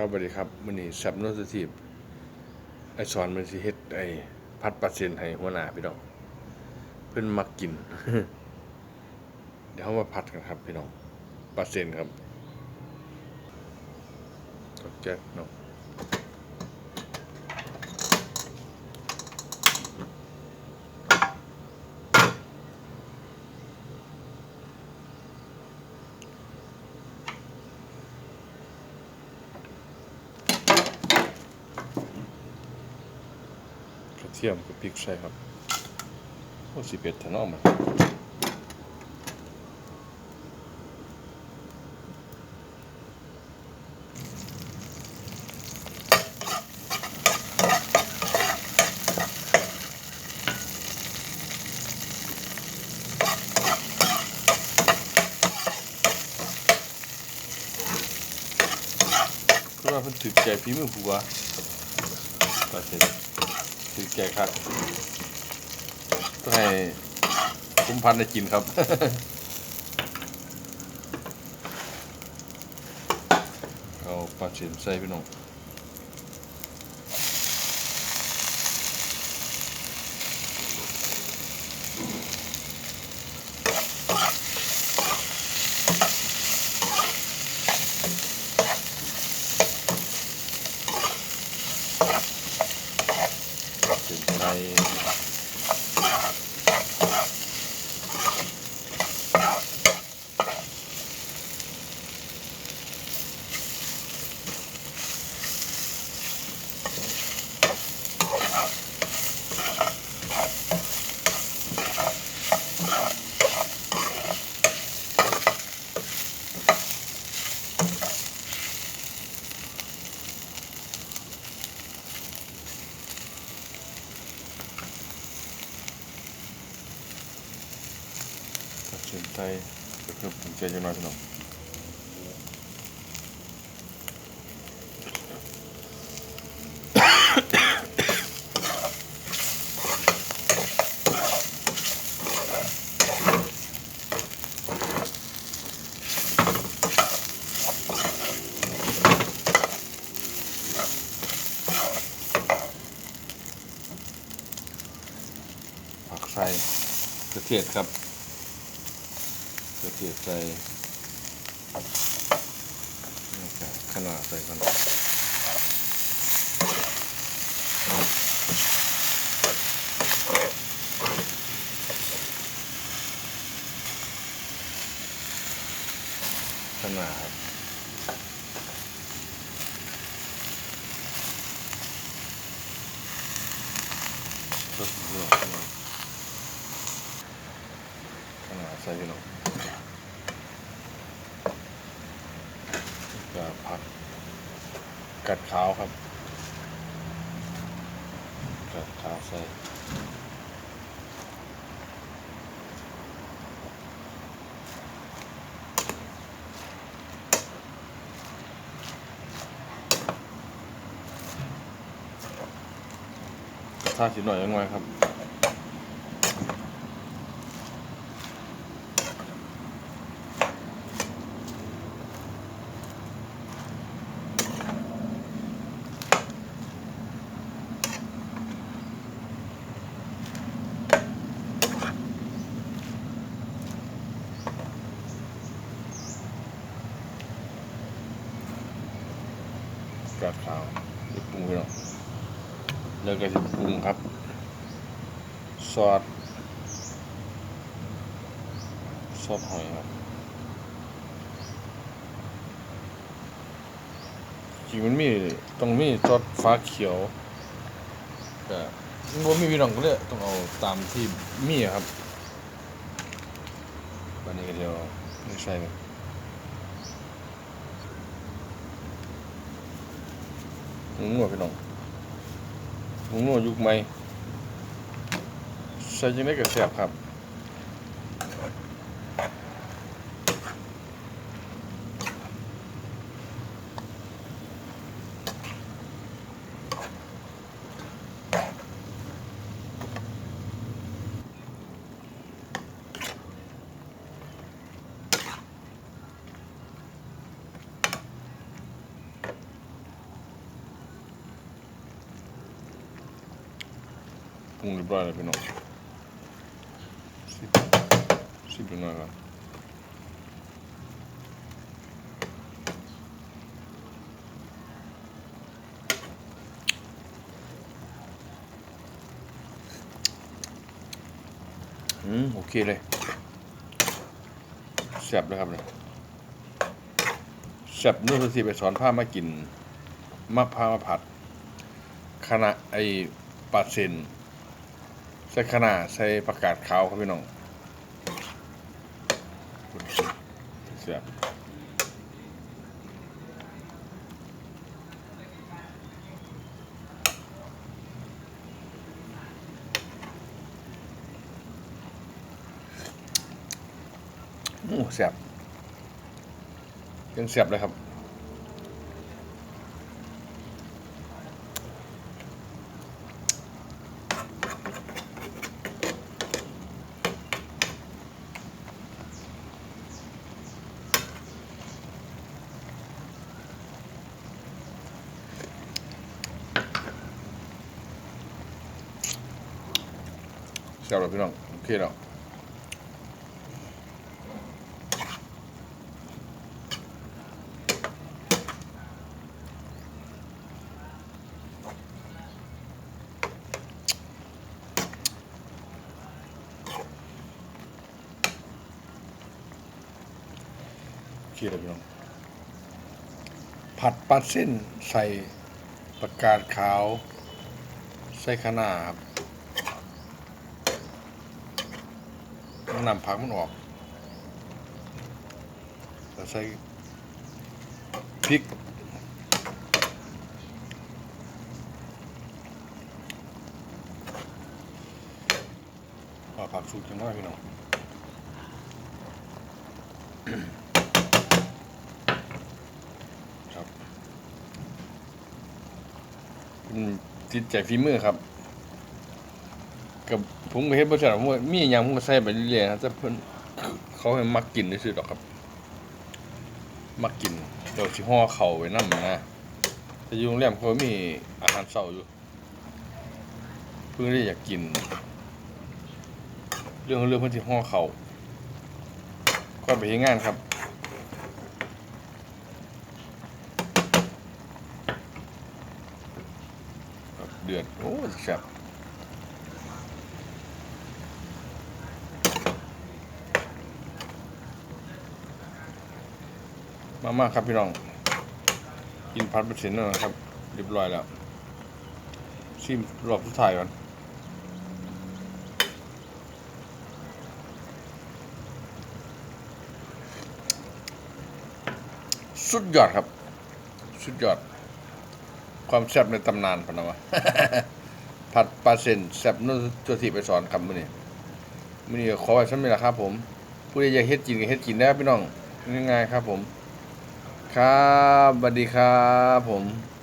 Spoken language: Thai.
ครับสวัสดีครับมันนี้สับโนสทีฟไอสอนมันสิเฮ็ดไอพัดปัดเซนให้หัวหน้าพี่น้องเพื่อนมักกิน เดี๋ยวเขามาพัดกันครับพี่น้องปัดเซนครับตกแจ๊กเนาะ เทียมกับพริกใส่ครับโอ้สิเป็ดถนอมมันเพราะว่าเพิ่นถึกใจฝีมือผัวปลาเซน ถึกใจครับต้องให้คุ้มพันได้กินครับเอาปลาเซนใส่พี่น้อง ถึงไทย ถึงไทยก็คือถึงใจจังหน่อยพี่น้องผักใส่กระเทียมครับ กระเทียมใส่นี่ครับขนาดใส่ก่อนขนาดครับก็สุดยอดขนาดขนาดใส่พี่น้อง ก็ ผักกัดขาวครับ กัดขาวใส่ถ้าสิหน่อยยังไงครับ กระขาวเดี๋ยวปรุงไปหน่อยแล้วก็จะปรุงครับ ซอสซอสหอยครับจริงมันมีต้องมีซอสฟ้าเขียวก็บ่ามีพี่น้องก็เลยต้องเอาตามที่มีครับวันนี้ก็เดี๋ยวนี่ใส่เลย หมูนัวพี่น้องหมูนัวยุคใหม่ใส่ยังไงก็แซ่บครับ ปรุงเรียบร้อยแล้วพี่น้องสิบสิบหน่อยก่อนอืม โอเคเลยแซ่บเลยครับเนี่ยแซ่บนู่นสิไปสอนผ้ามากินมะพร้าวมาผัดขณะไอปลาเซน ใส่ขนาดใส่ประกาศขาวครับพี่น้องเสียบโอ้เสียบยังเสียบเลยครับ เสียบแล้วพี่น้องโอเคแล้วโอเล้วพี่น้องผัดปลาเส้นใส่ประกาศขาว ใส่คะน้าครับ ต้องนำผักมันออกแล้วใส่พริกผักสุกจังน้อยพี่น้องครับติดใจฝีมือครับ กับผมก็เฮ็ดบ่ใช่หรอกผมว่ามีหยังผมก็ใส่ไปเรื่อยๆนะแต่เพิ่นเขาให้มักกินซื่อๆดอกครับ มักกินเดี๋ยวสิห่อเข้าวไว้นำนะแต่อยู่โรงแรมเขามีอาหารเช้าอยู่เพิ่นเลยอยากกิน เรื่องเรื่องเพิ่นสิห่อเข้าวก่อนไปเฮ็ดงานครับครับเดือดโอ้แซ่บ มามาครับพี่น้อง กินพัดเปอร์เซ็นแล้วนะครับ เรียบร้อยแล้ว ชิมรอบสุดท้ายก่อนสุดยอดครับ สุดยอด ความแซ่บในตำนานพะนะวะผัดปลาเซนแซ่บนุ่นตัวที่ไปสอนคำมื้อนี้มื้อนี้ขอไว้สำนี้ละครับผม ผู้ใดอยากเฮ็ดกินก็เฮ็ดกินได้ครับพี่น้องง่ายๆครับผม ครับสวัสดีครับผม